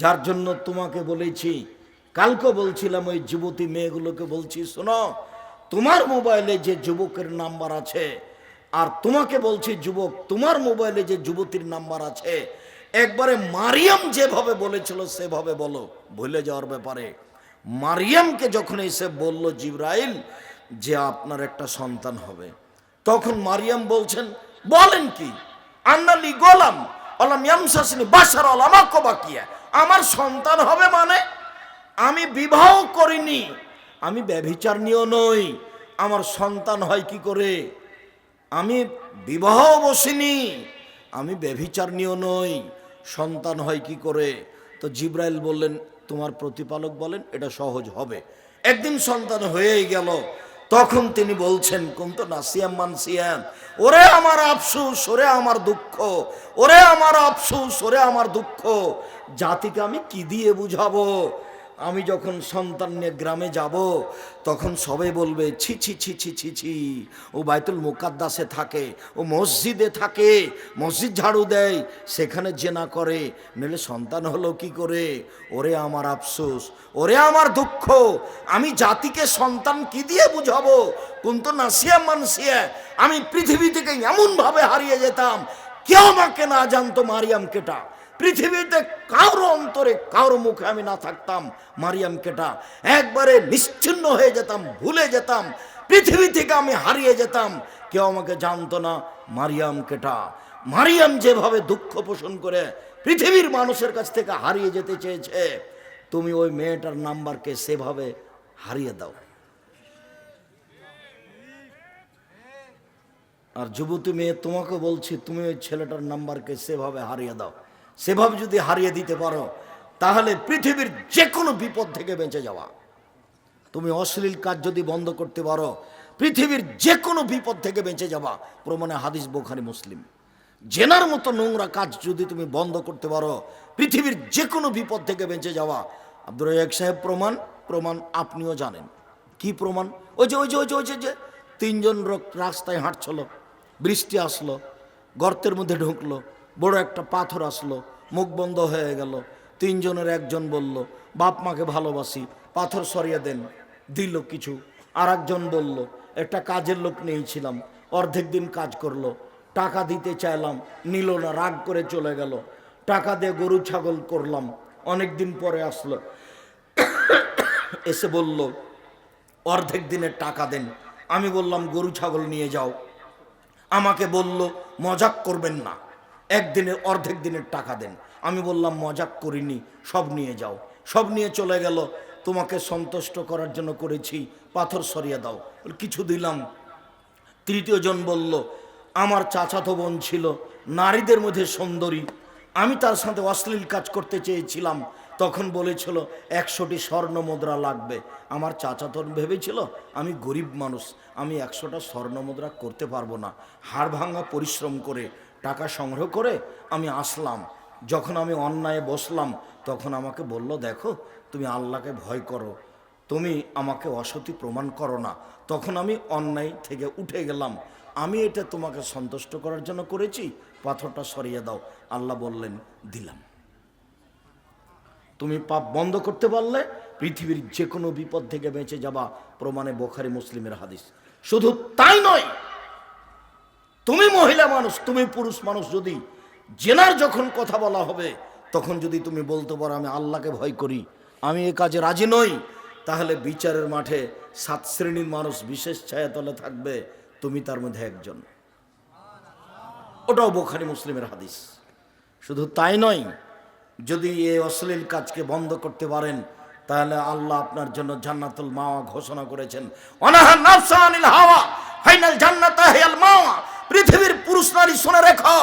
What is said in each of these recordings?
যার জন্য তোমাকে বলেছি, কালকে বলছিলাম ওই যুবতী মেয়েগুলোকে বলছি, শোনো, তোমার মোবাইলে যে যুবকের নাম্বার আছে, আর তোমাকে বলছি যুবক, তোমার মোবাইলে যে যুবতীর নাম্বার আছে, একবারে মারিয়াম যেভাবে বলেছিল সেভাবে বলো, ভুলে যাওয়ার ব্যাপারে। মারিয়ামকে যখন এসে বলল জিব্রাইল যে আপনার একটা সন্তান হবে, তখন মারিয়াম বলছেন, বলেন কি? আন্নালি গোলাম, অলাম ইয়ামসাসিনী বাসার অলামাক্য বাকিয়া আমার সন্তান হবে মানে আমি বিবাহ করিনি, আমি ব্যভিচার নিয়েও নই, আমার সন্তান হয় কি করে? আমি বিবাহ বসিনি, আমি ব্যভিচার নিয়েও নই, সন্তান হয় কি করে? তো জিব্রাইল বললেন, তোমার প্রতিপালক বলেন, এটা সহজ হবে। একদিন সন্তান হয়েই গেল তখন তিনি বলছেন কোন তো নাসিয়াম মানসিয়াম ওরে আমার আফসুস, ওরে আমার দুঃখ, ওরে আমার আফসুস, ওরে আমার দুঃখ। জাতিকে আমি কি দিয়ে বুঝাবো? আমি যখন সন্তান নিয়ে গ্রামে যাব, তখন সবে বলবে, ছি ছি ছি ছি ছি ছি। ও বাইতুল মুকাদ্দাসে থাকে, ও মসজিদে থাকে, মসজিদ ঝাড়ু দেয়, সেখানে জেনা করে। নইলে সন্তান হলো কি করে? ওরে আমার আফসোস, ওরে আমার দুঃখ, আমি জাতিকে সন্তান কি দিয়ে বুঝাবো? কোন তো নাসিয়া মানসিয়া, আমি পৃথিবী থেকে এমনভাবে হারিয়ে যেতাম, কেউ আমাকে না জানতো মারিয়াম কেটা। পৃথিবীতে কারও অন্তরে, কারও মুখে আমি না থাকতাম মারিয়াম কেটা একবারে নিশ্চিন্ন হয়ে যেতাম, ভুলে যেতাম, পৃথিবী থেকে আমি হারিয়ে যেতাম। কেউ আমাকে জানতো না মারিয়াম কেটা মারিয়াম যেভাবে দুঃখ পোষণ করে পৃথিবীর মানুষের কাছ থেকে হারিয়ে যেতে চেয়েছে, তুমি ওই মেয়েটার নাম্বারকে সেভাবে হারিয়ে দাও। আর যুবতী মেয়ে, তোমাকে বলছি, তুমি ওই ছেলেটার নাম্বারকে সেভাবে হারিয়ে দাও। সেভাবে যদি হারিয়ে দিতে পারো, তাহলে পৃথিবীর যে কোনো বিপদ থেকে বেঁচে যাওয়া। তুমি অশ্লীল কাজ যদি বন্ধ করতে পারো, পৃথিবীর যে কোনো বিপদ থেকে বেঁচে যাওয়া। প্রমাণে হাদিস বোখারি মুসলিম। জেনার মতো নোংরা কাজ যদি তুমি বন্ধ করতে পারো, পৃথিবীর যে কোনো বিপদ থেকে বেঁচে যাওয়া। আব্দুর রাজাক সাহেব, প্রমাণ প্রমাণ আপনিও জানেন। কি প্রমাণ? ওই যে ওই যে ওই যে ওই যে তিনজন রাস্তায় হাঁটছিল, বৃষ্টি আসলো, গর্তের মধ্যে ঢুকলো, বড় একটা পাথর আসলো মুখ বন্ধ হয়ে গেল। তিনজনের একজন বলল, বাপ মাকে ভালোবাসি, পাথর সরিয়ে দেন। দিল কিছু। আর একজন বলল, একটা কাজের লোক নিয়েছিলাম, অর্ধেক দিন কাজ করল। টাকা দিতে চাইলাম, নিল না, রাগ করে চলে গেল। টাকা দিয়ে গরু ছাগল করলাম, অনেক দিন পরে আসলো। এসে বলল, অর্ধেক দিনের টাকা দেন। আমি বললাম, গরু ছাগল নিয়ে যাও। আমাকে বলল, মজাক করবেন না। একদিনের অর্ধেক দিনের টাকা দেন। আমি বললাম, মজাক করিনি, সব নিয়ে যাও। সব নিয়ে চলে গেল। তোমাকে সন্তুষ্ট করার জন্য করেছি, পাথর সরিয়ে দাও। কিছু দিলাম। তৃতীয় জন বলল, আমার চাচাতো বোন ছিল, নারীদের মধ্যে সুন্দরী। আমি তার সাথে অশ্লীল কাজ করতে চেয়েছিলাম। তখন বলেছিল, একশোটি স্বর্ণ মুদ্রা লাগবে। আমার চাচা চাচাতো ভেবেছিল, আমি গরিব মানুষ, আমি একশোটা স্বর্ণ মুদ্রা করতে পারব না। হাড় ভাঙা পরিশ্রম করে টাকা সংগ্রহ করে আমি আসলাম। যখন আমি অন্যায় বসলাম, তখন আমাকে বলল, দেখো, তুমি আল্লাহকে ভয় করো। তুমি আমাকে অসতি প্রমাণ করো না। তখন আমি অন্যায় থেকে উঠে গেলাম। আমি এটা তোমাকে সন্তুষ্ট করার জন্য করেছি। পাথরটা সরিয়ে দাও। আল্লাহ বললেন, দিলাম। তুমি পাপ বন্ধ করতে পারলে পৃথিবীর যে কোনো বিপদ থেকে বেঁচে যাবা। প্রমাণে বোখারি মুসলিমের হাদিস। শুধু তাই নয় তুমি মহিলা মানুষ, তুমি পুরুষ মানুষ যদি জেনার যখন কথা বলা হবে, তখন যদি তুমি বলতে পারো, আমি আল্লাহকে ভয় করি, আমি এ কাজে রাজি নই, তাহলে বিচারের মাঠে সাত শ্রেণির মানুষ বিশেষ ছায়াতলে থাকবে, তুমি তার মধ্যে একজন। ওটাও বোখারি মুসলিমের হাদিস। শুধু তাই নয়, যদি এই অশ্লীল কাজকে বন্ধ করতে পারেন, তাহলে আল্লাহ আপনার জন্য জান্নাতুল মাওয়া ঘোষণা করেছেন। অনাহা নাফসা আনিল হাওয়া ফাইনাল জান্নাত হিয়াল মাওয়া পৃথিবীর পুরুষ নারী শুনে রেখো,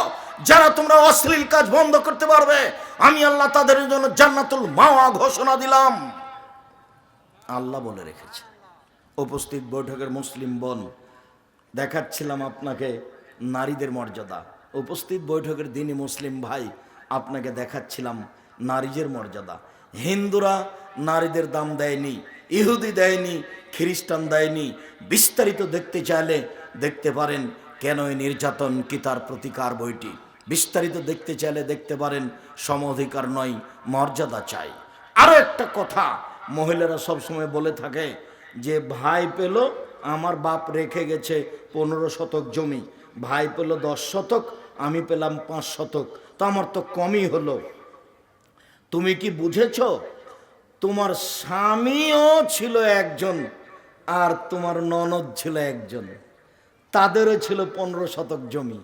যারা তোমরা অশ্লীল কাজ বন্ধ করতে পারবে। আমি আল্লাহ তাদের জন্য জান্নাতুল মাওয়া ঘোষণা দিলাম। আল্লাহ বলে রেখেছে। উপস্থিত বৈঠকের মুসলিম বোন, দেখাচ্ছিলাম আপনাকে নারীদের মর্যাদা। উপস্থিত বৈঠকের দিনই মুসলিম ভাই, আপনাকে দেখাচ্ছিলাম নারীদের মর্যাদা। হিন্দুরা নারীদের দাম দেয়নি। ইহুদি দেয়নি, খ্রিস্টান দেয়নি। বিস্তারিত দেখতে চাইলে দেখতে পারেন কেন এই নির্যাতন কি তার প্রতিকার বইটি। বিস্তারিত দেখতে চাইলে দেখতে পারেন সম অধিকার নয়, মর্যাদা চাই। আরও একটা কথা মহিলারা সবসময় বলে থাকে যে, ভাই পেল, আমার বাপ রেখে গেছে পনেরো শতক জমি। ভাই পেল দশ শতক, আমি পেলাম পাঁচ শতক। তো আমার তো কমই হলো। তুমি কি বুঝেছ তোমার স্বামীও ছিল একজন আর তোমার ননদ ছিল একজন। তাদেরও ছিল পনেরো শতক জমি।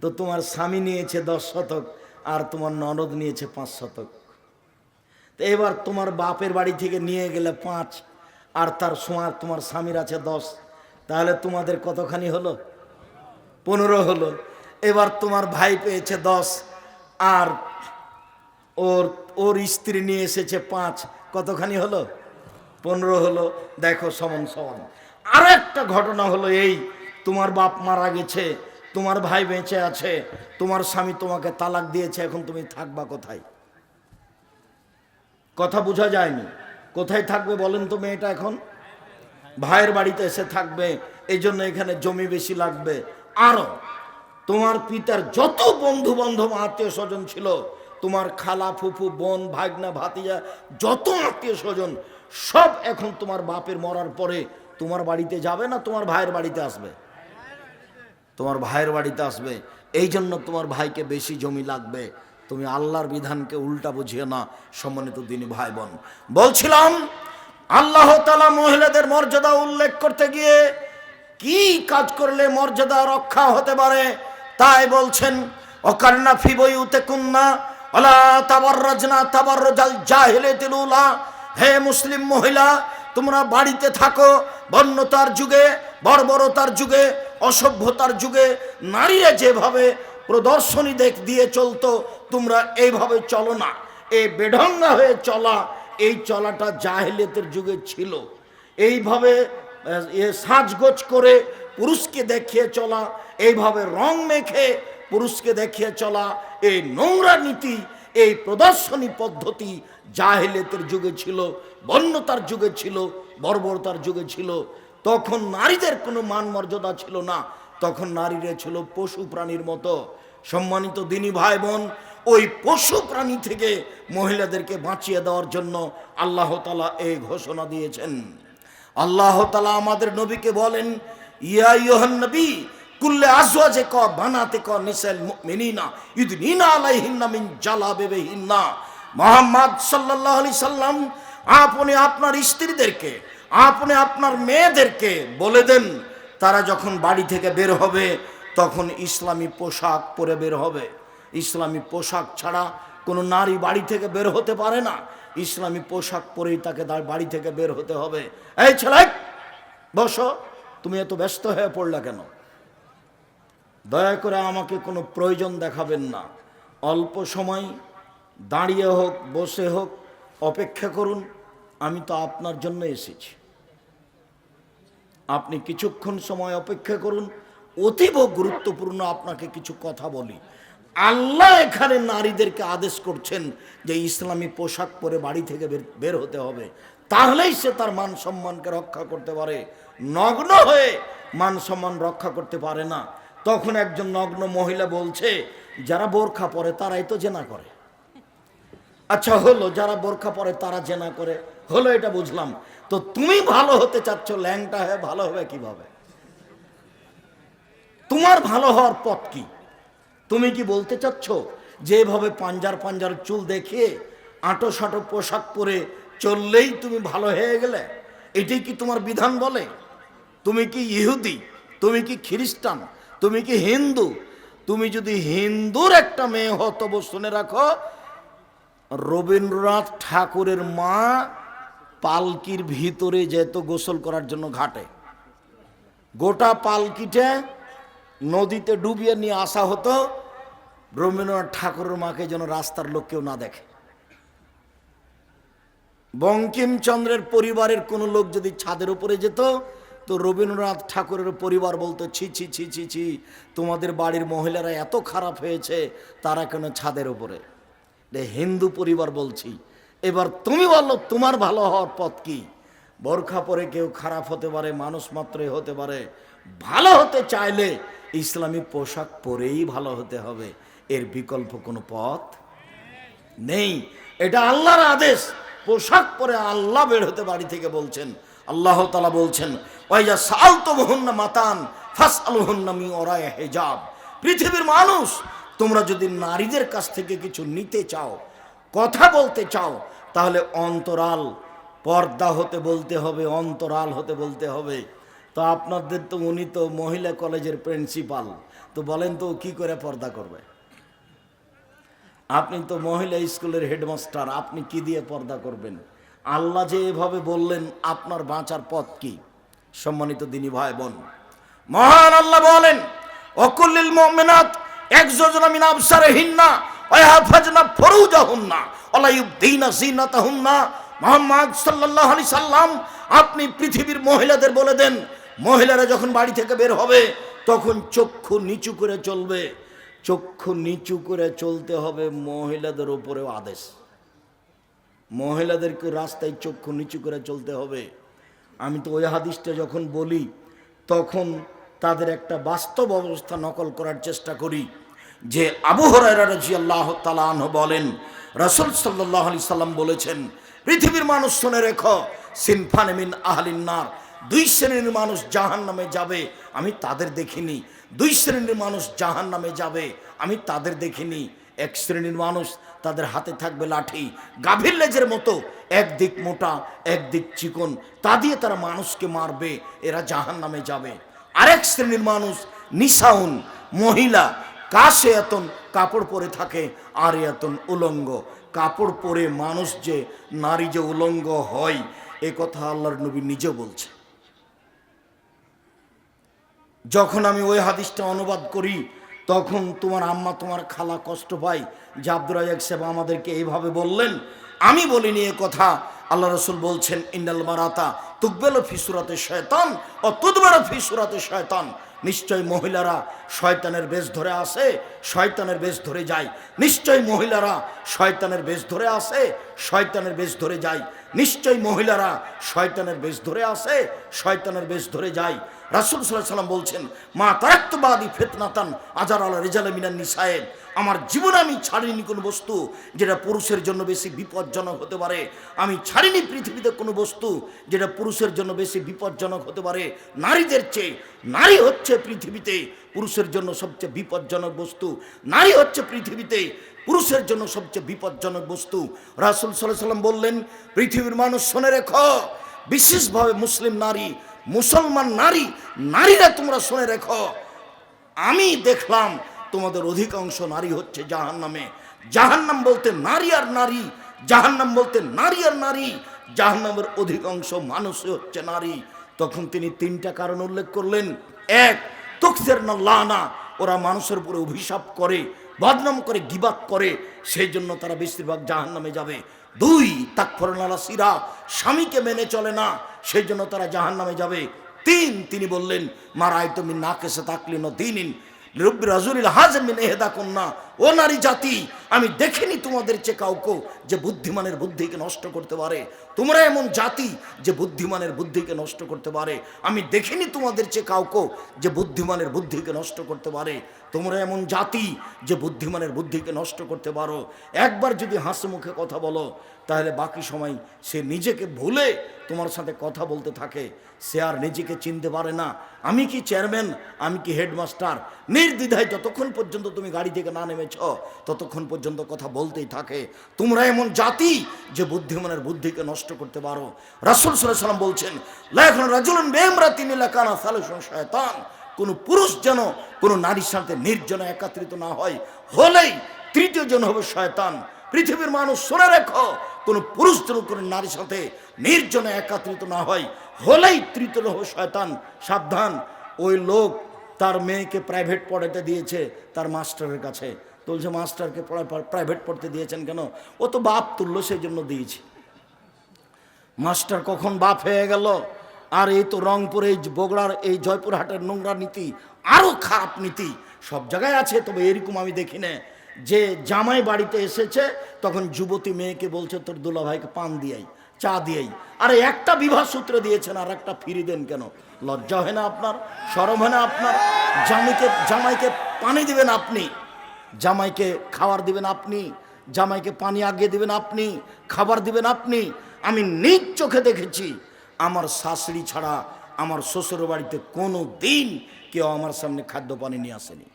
তো তোমার স্বামী নিয়েছে দশ শতক আর তোমার ননদ নিয়েছে পাঁচ শতক। তো এবার তোমার বাপের বাড়ি থেকে নিয়ে গেলে পাঁচ আর তার সময় তোমার স্বামীর আছে দশ। তাহলে তোমাদের কতখানি হলো? পনেরো হলো। এবার তোমার ভাই পেয়েছে দশ আর ওর ওর স্ত্রী নিয়ে এসেছে পাঁচ কতখানি হলো? পনেরো হলো। দেখো সমান সমান। আরও একটা ঘটনা হলো এই, তোমার বাপ মারা গেছে, তোমার ভাই বেঁচে আছে, তোমার স্বামী তোমাকে তালাক দিয়েছে, এখন তুমি থাকবা কোথায়? কথা বোঝা যায়নি। কোথায় থাকবে বলেন তো মেয়েটা এখন? ভাইয়ের বাড়িতে এসে থাকবে, এই জন্য এখানে জমি বেশি লাগবে। আরও, তোমার পিতার যত বন্ধু বান্ধব আত্মীয় স্বজন ছিল তোমার খালা, ফুফু, বোন, ভাগনা, ভাতিজা, যত আত্মীয় স্বজন, সব এখন তোমার বাপের মরার পরে তোমার বাড়িতে যাবে না তোমার ভাইয়ের বাড়িতে আসবে? তোমার ভাইয়ের বাড়িতে আসবে। এই জন্য তোমার ভাইকে বেশি জমি লাগবে। তুমি আল্লাহর বিধানকে উল্টা বুঝিয়ে না, সম্মানিত দিনী ভাই বোন বলছিলাম, আল্লাহ তালা মহিলাদের মর্যাদা উল্লেখ করতে গিয়ে কি কাজ করলে মর্যাদা রক্ষা হতে পারে? তাই বলছেন, অকান্না ফিবই উতে কুন্না অলা তাবার রাজনা তাবার রাজাল জাহেলে তিলুলা হে মুসলিম মহিলা, তোমরা বাড়িতে থাকো, বন্যতার যুগে, বর্বরতার যুগে, অসভ্যতার যুগে, নারীরা যেভাবে প্রদর্শনী দেখ দিয়ে চলতো, তোমরা এইভাবে চলো না। এই বেঢঙ্গা হয়ে চলা, এই চলাটা জাহেলিয়তের যুগে ছিল। এইভাবে এ সাজগোজ করে পুরুষকে দেখিয়ে চলা, এইভাবে রং মেখে পুরুষকে দেখিয়ে চলা এই নোংরা নীতি, এই প্রদর্শনী পদ্ধতি জাহেলিয়তের যুগে ছিল, বন্যতার যুগে ছিল, বর্বরতার যুগে ছিল। তখন নারীদের কোনো মান মর্যাদা ছিল না। তখন নারীরা ছিল পশু প্রাণীর মতো। সম্মানিত দিনী ভাই বোন ওই পশু প্রাণী থেকে মহিলাদেরকে বাঁচিয়ে দেওয়ার জন্য আল্লাহ তালা এই ঘোষণা দিয়েছেন। আল্লাহ তালা আমাদের নবীকে বলেন, ইয়া ইয়োহান নবী কুল্লে আজওয়াজে ক, বানাতে ক নিসাল মুমিনিনা ইউদনিনা আলাইহিন্না মিন জালাবিবিহিন্না। মুহাম্মদ সাল্লাল্লাহু আলাইহি সাল্লাম, আপনি আপনার স্ত্রীদেরকে, আপনি আপনার মেয়েদেরকে বলে দেন, তারা যখন বাড়ি থেকে বের হবে, তখন ইসলামী পোশাক পরে বের হবে। ইসলামী পোশাক ছাড়া কোনো নারী বাড়ি থেকে বের হতে পারে না। ইসলামী পোশাক পরেই তাকে তার বাড়ি থেকে বের হতে হবে। এই ছেলে, বসো, তুমি এত ব্যস্ত হয়ে পড়লা কেন? দয়া করে আমাকে কোনো প্রয়োজন দেখাবেন না। অল্প সময় দাঁড়িয়ে হোক, বসে হোক, অপেক্ষা করুন, আমি তো আপনার জন্য এসেছি। আপনি কিছুক্ষণ সময় অপেক্ষা করুন, অতীব গুরুত্বপূর্ণ আপনাকে কিছু কথা বলি। আল্লাহ এখানে নারীদেরকে আদেশ করছেন যে ইসলামী পোশাক পরে বাড়ি থেকে বের হতে হবে। তাহলেই সে তার মান সম্মানকে রক্ষা করতে পারে। নগ্ন হয়ে মান সম্মান রক্ষা করতে পারে না। তখন একজন নগ্ন মহিলা বলছে, যারা বোরখা পরে তারাই তো জেনা করে। আচ্ছা হলো, যারা বোরখা পরে তারা জেনা করে। হলো, এটা বুঝলাম। তো তুমি ভালো হতে চাচ্ছ, ল্যাংটা হয়ে ভালো হবে কীভাবে? তোমার ভালো হওয়ার পথ কি? তুমি কি বলতে চাচ্ছ যেভাবে পাঞ্জার পাঞ্জার চুল দেখিয়ে আঁটো সাঁটো পোশাক পরে চললেই তুমি ভালো হয়ে গেলে? এটাই কি তোমার বিধান বলে? তুমি কি ইহুদি? তুমি কি খ্রিস্টান? তুমি কি হিন্দু? তুমি যদি হিন্দুর একটা মেয়ে হও, তবু শুনে রাখো, রবীন্দ্রনাথ ঠাকুরের মা পালকির ভিতরে যেত গোসল করার জন্য ঘাটে, গোটা পালকিটা নদীতে ডুবিয়ে নিয়ে আসা হতো, রবীন্দ্রনাথ ঠাকুরের মাকে যেন রাস্তার লোক কেউ না দেখে। বঙ্কিমচন্দ্রের পরিবারের কোনো লোক যদি ছাদের উপরে যেত তো রবীন্দ্রনাথ ঠাকুরের পরিবার বলতো, ছি ছি ছি ছি ছি, তোমাদের বাড়ির মহিলারা এত খারাপ হয়েছে, তারা কেন ছাদের উপরে? এ হিন্দু পরিবার বলছি, এবার তুমি বলো, তোমার ভালো হওয়ার পথ কি? বোরখা পরে কেউ খারাপ হতে পারে, মানুষ মাত্রই হতে পারে। ভালো হতে চাইলে ইসলামী পোশাক পরেই ভালো হতে হবে, এর বিকল্প কোনো পথ নেই। এটা আল্লাহর আদেশ, পোশাক পরে আল্লাহ বের হতে বাড়ি থেকে বলছেন আল্লাহ তালা বলছেন, ওয়াইজা সাল তো মাতান ফাস আলহন্না মি ওরায় হেজাব। পৃথিবীর মানুষ, তোমরা যদি নারীদের কাছ থেকে কিছু নিতে চাও, কথা বলতে চাও, তাহলে অন্তরাল, পর্দা হতে বলতে হবে, অন্তরাল হতে বলতে হবে। তো আপনাদের তো, উনি তো মহিলা কলেজের প্রিন্সিপাল। তো বলেন তো কি করে পর্দা করবে? আপনি তো মহিলা স্কুলের হেডমাস্টার, আপনি কি দিয়ে পর্দা করবেন? আল্লাহ যে এভাবে বললেন, আপনার বাঁচার পথ কি? সম্মানিত দিনী ভাই বোন, মহান আল্লাহ বলেন, অকুল্লিল মুমিনাত একযোজনা মিন আবসারিহিন্না, ওয়াহফাজনা ফুরুজাহুন্না ওয়ালা ইউবদিনা জিনাতাহুন্না মুহাম্মদ সাল্লাল্লাহু আলাইহি সাল্লাম, আপনি পৃথিবীর মহিলাদের বলে দেন, মহিলারা যখন বাড়ি থেকে বের হবে, তখন চক্ষু নিচু করে চলবে। চক্ষু নিচু করে চলতে হবে মহিলাদের উপরেও আদেশ। মহিলাদেরকে রাস্তায় চক্ষু নিচু করে চলতে হবে। আমি তো ওই হাদিসটা যখন বলি, তখন তাদের একটা বাস্তব অবস্থা নকল করার চেষ্টা করি, যে আবু হরাইরা রাজি আল্লাহ তালাহ বলেন, রসুল সাল্লাহ আলি সাল্লাম বলেছেন, পৃথিবীর মানুষ শুনে রেখো সিনফানেমিন আহলিন্নার দুই শ্রেণির মানুষ জাহান নামে যাবে, আমি তাদের দেখিনি। দুই শ্রেণির মানুষ জাহান নামে যাবে, আমি তাদের দেখিনি। এক শ্রেণির মানুষ তাদের হাতে থাকবে লাঠি, গাভীর লেজের মতো একদিক মোটা একদিক চিকন। তা দিয়ে তারা মানুষকে মারবে, এরা জাহান নামে যাবে। আরেক শ্রেণির মানুষ নিশাউন মহিলা কাশে এতন কাপড় পরে থাকে আর এতন উলঙ্গ। কাপড় পরে মানুষ যে নারী যে উলঙ্গ হয়, এ কথা আল্লাহর নবী নিজে বলছে। যখন আমি ওই হাদিসটা অনুবাদ করি তখন তোমার আম্মা তোমার খালা কষ্ট পায়। যে আব্দুর রাজাক সাহেব আমাদেরকে এইভাবে বললেন, আমি বলিনি এ কথা। আল্লাহ রসুল বলছেন, ইন্নাল মারাতা তুকবেল ফিসুরাতে শয়তান ও তুদবেল ফিসুরাতে শয়তান। নিশ্চয় মহিলারা শয়তানের বেশ ধরে আসে, শয়তানের বেশ ধরে যায়। নিশ্চয় মহিলারা শয়তানের বেশ ধরে আসে, শয়তানের বেশ ধরে যায়। নিশ্চয় মহিলারা শয়তানের বেশ ধরে আসে, শয়তানের বেশ ধরে যায়। রাসুল সাল্লাহ সাল্লাম বলছেন, মা তারাক্তবাদী ফেতনাতান আজার আল্লাহ রেজাল আমার জীবনে আমি ছাড়িনি কোনো বস্তু যেটা পুরুষের জন্য বেশি বিপজ্জনক হতে পারে। আমি ছাড়িনি পৃথিবীতে কোনো বস্তু যেটা পুরুষের জন্য বেশি বিপজ্জনক হতে পারে। নারীদের চেয়ে, নারী হচ্ছে পৃথিবীতে পুরুষের জন্য সবচেয়ে বিপজ্জনক বস্তু। নারী হচ্ছে পৃথিবীতে পুরুষের জন্য সবচেয়ে বিপজ্জনক বস্তু। রাসুল সাল্লাহ সাল্লাম বললেন, পৃথিবীর মানুষ শোনে রেখ, বিশেষভাবে মুসলিম নারী মুসলমান নারী, নারীরা তোমরা শুনে রেখো। আমি দেখলাম তোমাদের অধিকাংশ নারী হচ্ছে জাহান নামে জাহান্নাম বলতে নারী আর নারী, জাহান্নাম বলতে নারী আর নারী। জাহান্নামের অধিকাংশ মানুষই হচ্ছে নারী। তখন তিনি তিনটা কারণ উল্লেখ করলেন। এক তকসের না লানা, ওরা মানুষের উপরে অভিশাপ করে। বদনাম করে গিবাক করে, সেই জন্য তারা বেশিরভাগ জাহান নামে যাবে। দুই তাকফরনালা সিরা, স্বামীকে মেনে চলে না, সেই জন্য তারা জাহান নামে যাবে। তিন, তিনি বললেন মারাই তুমি না কেসে তাকলি ন দিন রব্বি রাজুলিল হাজমিন এহেদা কন্যা ও নারী জাতি, আমি দেখিনি তোমাদের চেয়ে কাউকে যে বুদ্ধিমানের বুদ্ধিকে নষ্ট করতে পারে। তোমরা এমন জাতি যে বুদ্ধিমানের বুদ্ধিকে নষ্ট করতে পারে। আমি দেখিনি তোমাদের চেয়ে কাউকে যে বুদ্ধিমানের বুদ্ধিকে নষ্ট করতে পারে। তোমরা এমন জাতি যে বুদ্ধিমানের বুদ্ধিকে নষ্ট করতে পারো। একবার যদি হাসি মুখে কথা বলো, তাহলে বাকি সময় সে নিজেকে ভুলে তোমার সাথে কথা বলতে থাকে। সে আর নিজেকে চিনতে পারে না। আমি কি চেয়ারম্যান? আমি কি হেডমাস্টার? নির্দ্বিধায় যতক্ষণ পর্যন্ত তুমি গাড়ি থেকে না নেমেছ, ততক্ষণ পর্যন্ত কথা বলতেই থাকে। তোমরা এমন জাতি যে বুদ্ধিমানের বুদ্ধিকে নষ্ট করতে পারো। রাসুল সাল্লাম বলছেন, লেখন রাজুলন বেমরা তিনি লেখানা সালুসন শয়তান। কোনো পুরুষ যেন কোনো নারীর সাথে নির্জনে একাত্রিত না হয়, হলেই তৃতীয় জন হবে শয়তান। পৃথিবীর মানুষ শুনে রেখো, কোনো পুরুষ যেন কোনো নারীর সাথে নির্জনে একাত্রিত না হয়, হলেই তৃতীয় হবে শয়তান। সাবধান, ওই লোক তার মেয়েকে প্রাইভেট পড়াতে দিয়েছে তার মাস্টারের কাছে। তুলছে মাস্টারকে প্রাইভেট পড়তে দিয়েছেন কেন? ও তো বাপ তুললো সেই জন্য দিয়েছি। মাস্টার কখন বাপ হয়ে গেল? আর এই তো রংপুর এই বগুড়ার এই জয়পুরহাটের নোংরা নীতি আরও খারাপ নীতি সব জায়গায় আছে, তবে এরকম আমি দেখি না। যে জামাই বাড়িতে এসেছে, তখন যুবতী মেয়েকে বলছে, তোর দুলা ভাইকে পান দিয়াই, চা দিয়াই। আরে একটা বিবাহ সূত্র দিয়েছেন, আর একটা ফিরি দেন কেন? লজ্জা হয় না আপনার? সরম হয় না আপনার? জামাইকে জামাইকে পানি দিবেন আপনি। জামাইকে খাবার দিবেন আপনি। জামাইকে পানি আগিয়ে দিবেন আপনি। খাবার দিবেন আপনি। আমি নিজ চোখে দেখেছি আমার শাশুড়ি ছাড়া আমার শ্বশুর বাড়িতে কোনো দিন কেউ আমার সামনে খাদ্য পানি নিয়ে আসেনি।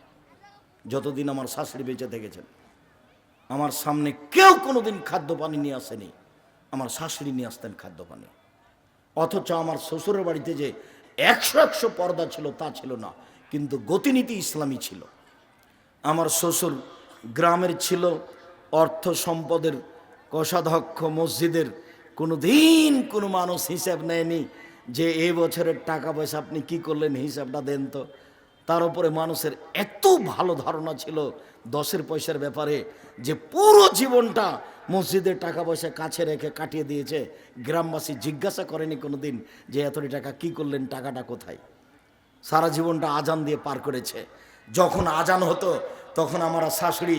যতদিন আমার শাশুড়ি বেঁচে থেকেছেন, আমার সামনে কেউ কোনোদিন খাদ্য পানি নিয়ে আসেনি, আমার শাশুড়ি নিয়ে আসতেন খাদ্য পানি অথচ আমার শ্বশুরের বাড়িতে যে একশো একশো পর্দা ছিল তা ছিল না, কিন্তু গতিনীতি ইসলামী ছিল। আমার শ্বশুর গ্রামের ছিল, অর্থ সম্পদের কোষাধ্যক্ষ মসজিদের কোনো দিন কোনো মানুষ হিসাব নেয়নি যে এই বছরের টাকা পয়সা আপনি কি করলেন, হিসাবটা দেন তো। তার উপরে মানুষের এত ভালো ধারণা ছিল দশের পয়সার ব্যাপারে যে পুরো জীবনটা মসজিদের টাকা পয়সা কাছে রেখে কাটিয়ে দিয়েছে। গ্রামবাসী জিজ্ঞাসা করেনি কোনো দিন যে এতটি টাকা কি করলেন, টাকাটা কোথায়? সারা জীবনটা আজান দিয়ে পার করেছে। যখন আজান হতো, তখন আমার শাশুড়ি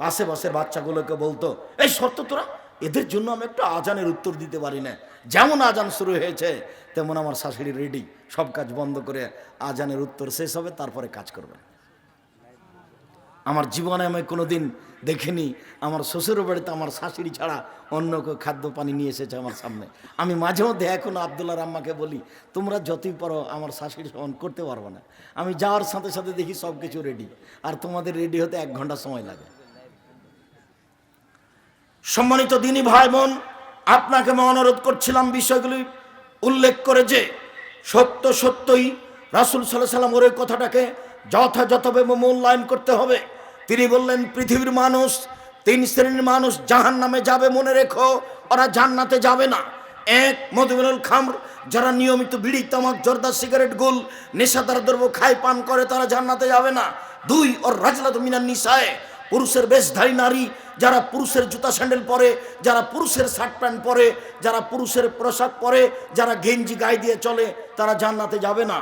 পাশে পাশের বাচ্চাগুলোকে বলতো, এই সত্য তোরা এদের জন্য আমি একটা আজানের উত্তর দিতে পারি না। যেমন আজান শুরু হয়েছে, তেমন আমার শাশুড়ি রেডি সব কাজ বন্ধ করে আজানের উত্তর শেষ হবে, তারপরে কাজ করবে। আমার জীবনে আমি কোনোদিন দেখিনি, আমার শ্বশুর বাড়িতে আমার শাশুড়ি ছাড়া অন্য কেউ খাদ্য পানি নিয়ে এসেছে আমার সামনে। আমি মাঝে মধ্যে এখন আবদুল্লাহ রাম্মাকে বলি, তোমরা যতই পারো আমার শাশুড়ি সমান করতে পারব না। আমি যাওয়ার সাথে সাথে দেখি সব কিছু রেডি আর তোমাদের রেডি হতে এক ঘণ্টা সময় লাগে। সম্মানিত দিনী ভাই বোন, আপনাকে আমি অনুরোধ করছিলাম বিষয়গুলি উল্লেখ করে যে সত্য সত্যই রাসুল সাল্লাহ সাল্লাম ওর কথাটাকে যথাযথভাবে মূল্যায়ন করতে হবে। তিনি বললেন, পৃথিবীর মানুষ, তিন শ্রেণির মানুষ জাহান নামে যাবে, মনে রেখো, ওরা জান্নাতে যাবে না। এক মধুমিনুল খামর, যারা নিয়মিত বিড়ি, তামাক, জর্দা, সিগারেট, গুল, নেশাদার দ্রব্য খায়, পান করে, তারা জান্নাতে যাবে না। দুই, ওর রাজলাত মিনার নিশায় পুরুষের বেশধারী নারী, যারা পুরুষের জুতা স্যান্ডেল পরে, যারা পুরুষের শার্ট প্যান্ট পরে, যারা পুরুষের পোশাক পরে, যারা গেঞ্জি গায়ে দিয়ে চলে, তারা জান্নাতে যাবে না।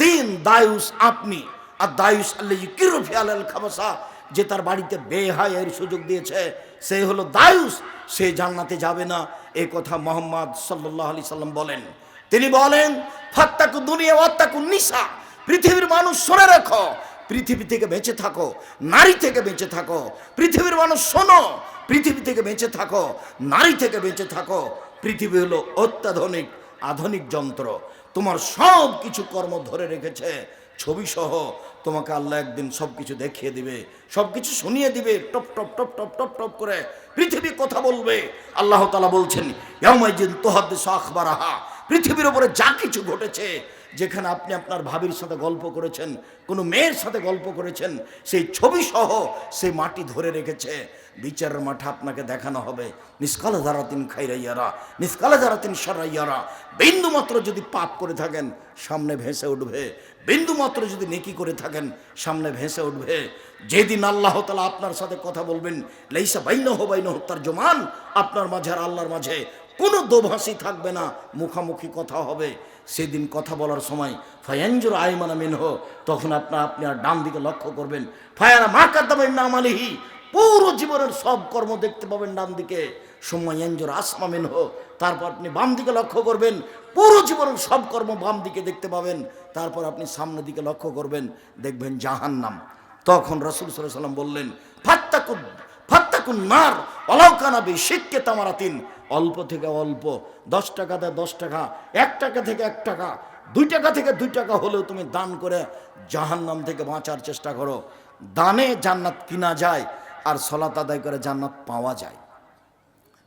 তিন, দায়ুস আপনি। আর দায়ুস আল্লাহ আল খাবাসা, যে তার বাড়িতে বেহায়ের সুযোগ দিয়েছে, সে হলো দায়ুস, সে জান্নাতে যাবে না। এই কথা মোহাম্মদ সাল্লাহ আলি সাল্লাম বলেন। তিনি বলেন, ফাত্তাকু দুনিয়া ওয়াত্তাকু নিসা, পৃথিবীর মানুষ সরে রাখো পৃথিবী থেকে বেঁচে থাকো, নারী থেকে বেঁচে থাকো। পৃথিবীর মানুষ শোনো, পৃথিবী থেকে বেঁচে থাকো, নারী থেকে বেঁচে থাকো। পৃথিবী হলো অত্যাধুনিক, আধুনিক যন্ত্র। তোমার সব কিছু কর্ম ধরে রেখেছে ছবি সহ তোমাকে আল্লাহ একদিন সব কিছু দেখিয়ে দিবে সব কিছু শুনিয়ে দিবে, top top top top top top করে পৃথিবী কথা বলবে। আল্লাহ তালা বলছেন ইয়ামাইজিন তোহাদ্দিস আখবারাহা। পৃথিবীর উপরে যা কিছু ঘটেছে যেখানে আপনি আপনার ভাবির সাথে গল্প করেছেন, কোনো মেয়ের সাথে গল্প করেছেন, সেই ছবি সহ সেই মাটি ধরে রেখেছে। বিচারের মাঠে আপনাকে দেখানো হবে। নিষ্কালে ধারা তিন খাইরাইয়ারা নিষ্কালে ধারা তিন সরাইয়ারা বিন্দু মাত্র যদি পাপ করে থাকেন, সামনে ভেসে উঠবে। বিন্দু মাত্র যদি নেকি করে থাকেন, সামনে ভেসে উঠবে। যেদিন আল্লাহ তালা আপনার সাথে কথা বলবেন, লেইসা বাইন হো বাইন হত্যার জমান আপনার মাঝে আর আল্লাহর মাঝে কোনো দোভাষী থাকবে না, মুখামুখি কথা হবে। সেদিন কথা বলার সময় ফায়াঞ্জুর আইমানা মিনহ, তখন আপনার আপনি আর ডান দিকে লক্ষ্য করবেন। ফায়ারা মা কাদ্দামাই নাম আলিহি পুরো জীবনের সব কর্ম দেখতে পাবেন ডান দিকে। সময়াঞ্জুর আসমা মিনহ, তারপর আপনি বাম দিকে লক্ষ্য করবেন, পুরো জীবনের সব কর্ম বাম দিকে দেখতে পাবেন। তারপর আপনি সামনের দিকে লক্ষ্য করবেন, দেখবেন জাহান্নাম। তখন রসুল সাল্লাম বললেন, ফাত্তাকুদ ফাত্তাকুন নার অলাউকানাবি শিখকে তামারাতিন। অল্প থেকে অল্প, দশ টাকা দেয় দশ টাকা, এক টাকা থেকে এক টাকা, দুই টাকা থেকে দুই টাকা হলেও তুমি দান করে জাহান্নাম থেকে বাঁচার চেষ্টা করো। দানে জান্নাত কিনা যায় আর সলাত আদায় করে জান্নাত পাওয়া যায়।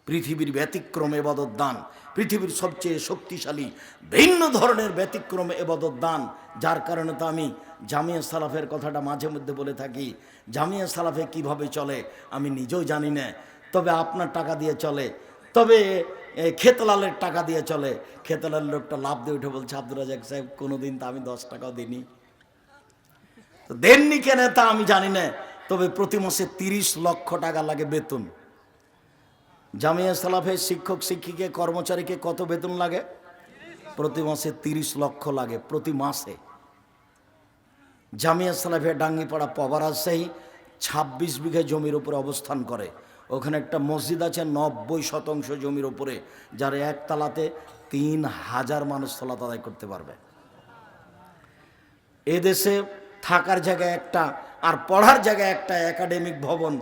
পৃথিবীর ব্যতিক্রম এবাদত দান, পৃথিবীর সবচেয়ে শক্তিশালী ভিন্ন ধরনের ব্যতিক্রম এবাদত দান, যার কারণে তো আমি জামিয়া সালাফের কথাটা মাঝে মধ্যে বলে থাকি, জামিয়া সালাফে কীভাবে চলে আমি নিজেও জানি না, তবে আপনার টাকা দিয়ে চলে তবে খেতলালের টাকা দিয়ে চলে। খেতলাল লোকটা লাভ দিয়ে উঠে বলছে আব্দুল রাজাক সাহেব, কোনোদিন তো আমি দশ টাকাও দিইনি। তো দেননি কেন তা আমি জানি না, তবে প্রতি মাসে তিরিশ লক্ষ টাকা লাগে বেতন। জামিয়া সালাফের শিক্ষক, শিক্ষিকে, কর্মচারীকে কত বেতন লাগে? প্রতি মাসে তিরিশ লক্ষ লাগে, প্রতি মাসে। জামিয়া সালাফের ডাঙ্গিপাড়া পবা রাজশাহী ছাব্বিশ বিঘা জমির উপরে অবস্থান করে। ওখানে একটা মসজিদ আছে নব্বই শতাংশ জমির উপরে, যার একতলাতে তিন হাজার মানুষ সলাত আদায় করতে পারবে। এদেশে থাকার জায়গায় একটা আর পড়ার জায়গায় একটা একাডেমিক ভবন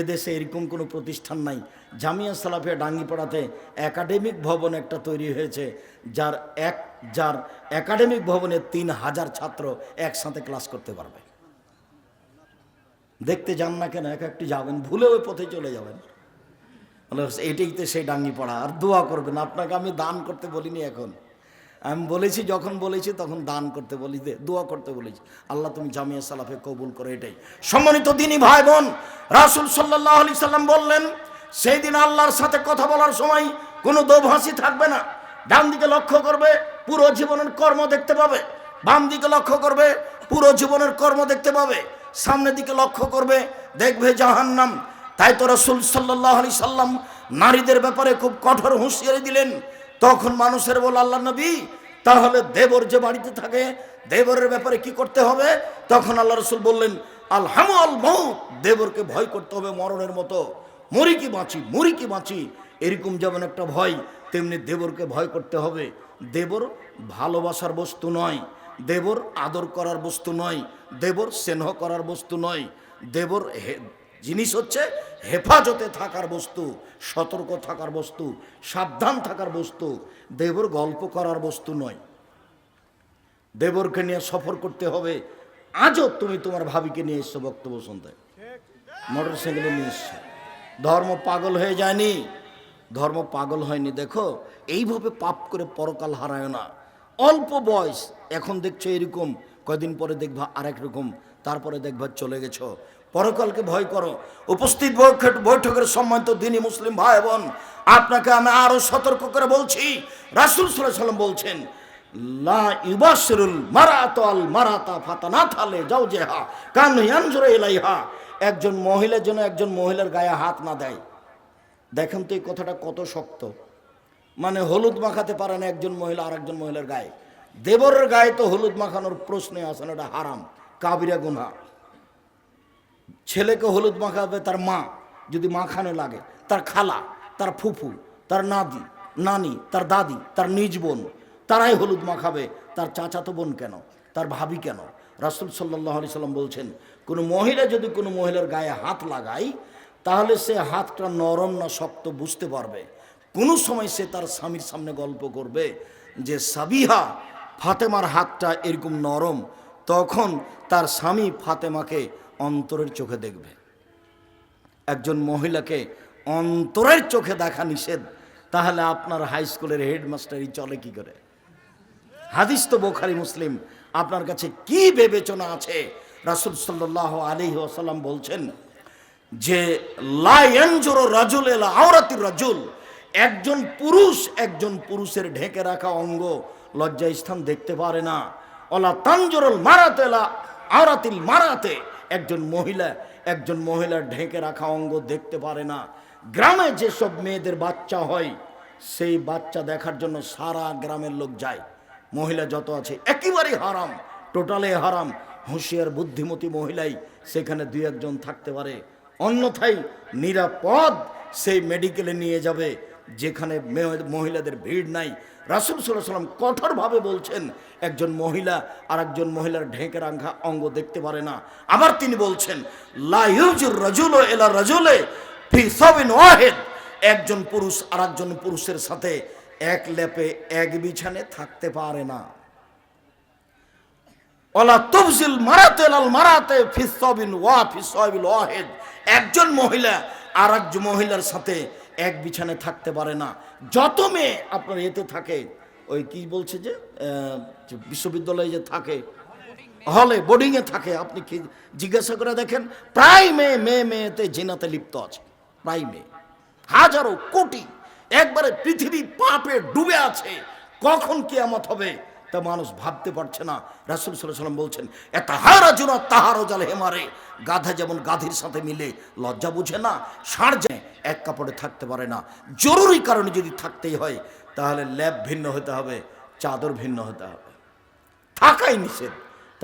এদেশে এরকম কোনো প্রতিষ্ঠান নাই। জামিয়া সালাফিয়া ডাঙ্গিপাড়াতে একাডেমিক ভবন একটা তৈরি হয়েছে, যার এক, যার একাডেমিক ভবনে তিন হাজার ছাত্র একসাথে ক্লাস করতে পারবে। দেখতে যান না কেন, এক একটি যাবেন, ভুলে ওই পথে চলে যাবেন। এটাই তো সেই ডাঙ্গি পড়া, আর দোয়া করবেন, আপনাকে আমি দান করতে বলিনি এখন। আমি বলেছি, যখন বলেছি, তখন দান করতে বলি দোয়া করতে বলেছি। আল্লাহ তুমি জামিয়া সালাফে কবুল করো এটাই। সম্মানিত দিনী ভাই বোন রাসুল সাল্লাহ আলি সাল্লাম বললেন, সেই দিন আল্লাহর সাথে কথা বলার সময় কোনো দোভাষি থাকবে না। ডান দিকে লক্ষ্য করবে, পুরো জীবনের কর্ম দেখতে পাবে। বাম দিকে লক্ষ্য করবে, পুরো জীবনের কর্ম দেখতে পাবে। সামনের দিকে লক্ষ্য করবে, দেখবে জাহান্নাম। তাই তো রসুল সাল্লাহ আলি সাল্লাম নারীদের ব্যাপারে খুব কঠোর হুঁশিয়ারি দিলেন। তখন মানুষের বল, আল্লাহ নবী, তাহলে দেবর যে বাড়িতে থাকে, দেবরের ব্যাপারে কি করতে হবে? তখন আল্লাহ রসুল বললেন আলহাম আল মৌত দেবরকে ভয় করতে হবে মরণের মতো। মরি কি বাঁচি মরি কি বাঁচি? এরকম যেমন একটা ভয়, তেমনি দেবরকে ভয় করতে হবে। দেবর ভালোবাসার বস্তু নয়। দেবর আদর করার বস্তু নয়, দেবর স্নেহ করার বস্তু নয়, দেবর জিনিস হচ্ছে হেফাজতে থাকার বস্তু, সতর্ক থাকার বস্তু, সাবধান থাকার বস্তু, দেবর গল্প করার বস্তু নয়। দেবরকে নিয়ে সফর করতে হবে। আজও তুমি তোমার ভাবিকে নিয়ে এসছো বক্তব্য শুনতে। মোটর সাইকেলে নিয়ে এসছো। ধর্ম পাগল হয়ে যায়নি। ধর্ম পাগল হয়নি। দেখো, এইভাবে পাপ করে পরকাল হারায় না। অল্প বয়স, এখন দেখছ এরকম, কয়দিন পরে দেখবা আরেক রকম, তারপরে দেখবা চলে গেছো। পরকালকে ভয় করো। উপস্থিত বৈঠক- বৈঠকের সম্মানিত দিনী মুসলিম ভাই বোন আপনাকে আমি আরও সতর্ক করে বলছি। রাসুল সাল্লাম বলছেন, লা মারাত মারাতা যাও ইয়ানজুরে ইলাইহা। একজন মহিলার জন্য একজন মহিলার গায়ে হাত না দেয়। দেখেন তো এই কথাটা কত শক্ত। মানে হলুদ মাখাতে পারে না একজন মহিলা আর একজন মহিলার গায়ে। দেবরের গায়ে তো হলুদ মাখানোর প্রশ্নে আসে না, এটা হারাম, কাবিরা গুনা ছেলেকে হলুদ মাখাবে তার মা, যদি মাখানে লাগে, তার খালা, তার ফুফু, তার নাদি নানি, তার দাদি, তার নিজ বোন, তারাই হলুদ মাখাবে, তার চাচাতো বোন কেন, তার ভাবি কেন? রাসুল সাল্লাহ আলি সাল্লাম বলছেন, কোনো মহিলা যদি কোনো মহিলার গায়ে হাত লাগায়, তাহলে সে হাতটা নরম না শক্ত বুঝতে পারবে। কোনো সময় সে তার স্বামীর সামনে গল্প করবে যে, সাবিহা, ফাতেমার হাতটা এরকম নরম, তখন তার স্বামী ফাতেমাকে অন্তরের চোখে দেখবে। একজন মহিলাকে অন্তরের চোখে দেখা নিষেধ, তাহলে আপনার হাই স্কুলের হেডমাস্টারই চলে কি করে? হাদিস তো বোখারি মুসলিম। আপনার কাছে কি বিবেচনা আছে? রাসুল সাল্লাহ আলী আসাল্লাম বলছেন যে লাইনজোর রাজুল এলা আওরাতির রাজুল। একজন পুরুষ একজন পুরুষের ঢেকে রাখা অঙ্গ লজ্জা স্থান দেখতে পারে না। অলা তাঞ্জরল মারাতে এলা আওরাতিল মারাতে। একজন মহিলা, একজন মহিলার ঢেকে রাখা অঙ্গ দেখতে পারে না। গ্রামে যেসব মেয়েদের বাচ্চা হয়, সেই বাচ্চা দেখার জন্য সারা গ্রামের লোক যায়। মহিলা যত আছে, একেবারেই হারাম, টোটালে হারাম। হুঁশিয়ার, বুদ্ধিমতী মহিলাই সেখানে দুই একজন থাকতে পারে। অন্যথায় নিরাপদ সেই মেডিকেলে নিয়ে যাবে। যেখানে মহিলাদের ভিড় নাই, রাসুল সাল্লাহ সাল্লাম কঠোরভাবে বলছেন, একজন মহিলা আর একজন মহিলার ঢেকে রাখা অঙ্গ দেখতে পারে না। আবার তিনি বলছেন লাইজুর রাজুল এলা রাজুলে ওয়াহিদ। একজন পুরুষ আর একজন পুরুষের সাথে এক লেপে, এক বিছানে থাকতে পারে না। ওলা তফজিল মারাতে লাল মারাতে ফিসবিন ওয়া ফিসবিল ওয়াহিদ। একজন মহিলা আর মহিলার সাথে এক বিছানে থাকতে পারে না। যত মেয়ে আপনার এতে থাকে, ওই কি বলছে যে বিশ্ববিদ্যালয়ে যে থাকে, হলে বোর্ডিংয়ে থাকে, আপনি কি জিজ্ঞাসা করে দেখেন, প্রায় মেয়ে মেয়ে, মেয়েতে জিনাতে লিপ্ত আছে, প্রায় মেয়ে। হাজারো কোটি, একবারে পৃথিবী পাপে ডুবে আছে, কখন কিয়ামত হবে? তা মানুষ ভাবতে পারছে না। রাসুল সাল্লাহ সাল্লাম বলছেন এত হারা জোনা তাহারও জাল হেমারে গাধা যেমন গাধির সাথে মিলে লজ্জা বুঝে না, ষাঁড় যে এক কাপড়ে থাকতে পারে না। জরুরি কারণে যদি থাকতেই হয়, তাহলে ল্যাব ভিন্ন হতে হবে, চাদর ভিন্ন হতে হবে। থাকাই নিষেধ।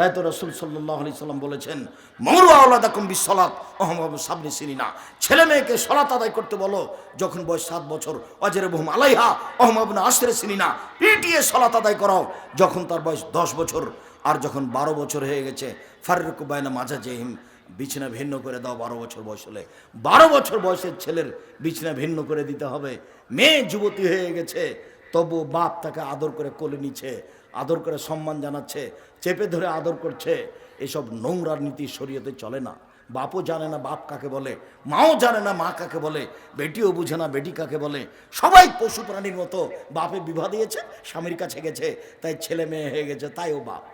তাই তো রসুল সাল্লাহ আলি সাল্লাম বলেছেন মরু আওলাদাকুম বিসলাত অহমদ সাবনি চিনি না ছেলে মেয়েকে সলাত আদায় করতে বলো, যখন বয়স সাত বছর, অজের বহুম আলাইহা অহমদ আশরে চিনি না পিটিয়ে সলাত আদায় করাও, যখন তার বয়স দশ বছর, আর যখন বারো বছর হয়ে গেছে ফারুক বায়না মাজা জেহিম বিছনা ভিন্ন করে দাও, বারো বছর বয়স হলে। বারো বছর বয়সের ছেলের বিছনা ভিন্ন করে দিতে হবে। মেয়ে যুবতী হয়ে গেছে তবু বাপ তাকে আদর করে কোলে নিচ্ছে আদর করে সম্মান জানাচ্ছে, চেপে ধরে আদর করছে, এসব নোংরা নীতি শরীয়তে চলে না। বাপও জানে না বাপ কাকে বলে, মাও জানে না মা কাকে বলে, বেটিও বুঝে না বেটি কাকে বলে। সবাই পশু প্রাণীর মতো বাপে বিবাহ দিয়েছে, স্বামীর কাছে গেছে, তাই ছেলে মেয়ে হয়ে গেছে তাই ও বাপ।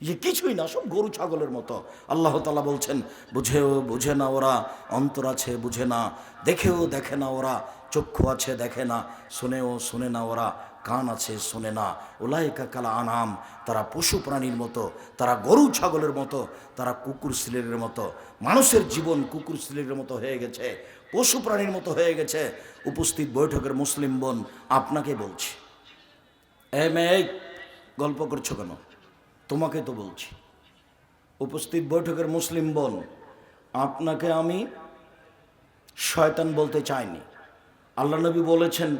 যে কিছুই না, সব গরু ছাগলের মতো। আল্লাহ তালা বলছেন, বুঝেও বুঝে না ওরা, অন্তর আছে বুঝে না, দেখেও দেখে না ওরা, চক্ষু আছে দেখে না, শুনেও শুনে না ওরা কান আছে, শোনে না। ওলাইকা কালা আনাম, তারা পশু প্রাণীর মতো, তারা গরু ছাগলের মতো, তারা কুকুর সিলের মতো। মানুষের জীবন কুকুর সিলের মতো হয়ে গেছে, পশু প্রাণীর মতো হয়ে গেছে। উপস্থিত বৈঠকের মুসলিম বোন আপনাকে বলছি। এ মেয়ে, গল্প করছ কেন? তোমাকে তো বলছি। উপস্থিত বৈঠকের মুসলিম বোন, আপনাকে আমি শয়তান বলতে চাইনি। আল্লাহ নবী বলেছেন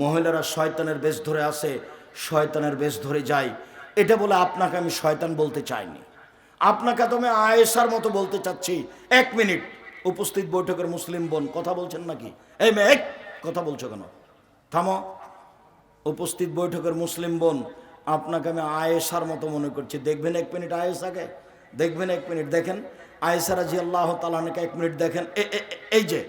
মহিলারা শয়তানের বেশ ধরে আসে, শয়তানের বেশ ধরে যায়। এটা বলে আপনাকে আমি শয়তান বলতে চাইনি। আপনাকে তো আমি আয়েসার মতো বলতে চাচ্ছি। এক মিনিট। উপস্থিত বৈঠকের মুসলিম বোন, কথা বলছেন নাকি? এই মেয়ে কথা বলছো কেন? থামো। উপস্থিত বৈঠকের মুসলিম বোন, আপনাকে আমি আয়েসার মতো মনে করছি। দেখবেন এক মিনিট আয়েসাকে দেখবেন এক মিনিট। দেখেন আয়েসা রাজি আল্লাহ তালাকে এক মিনিট দেখেন। এই যে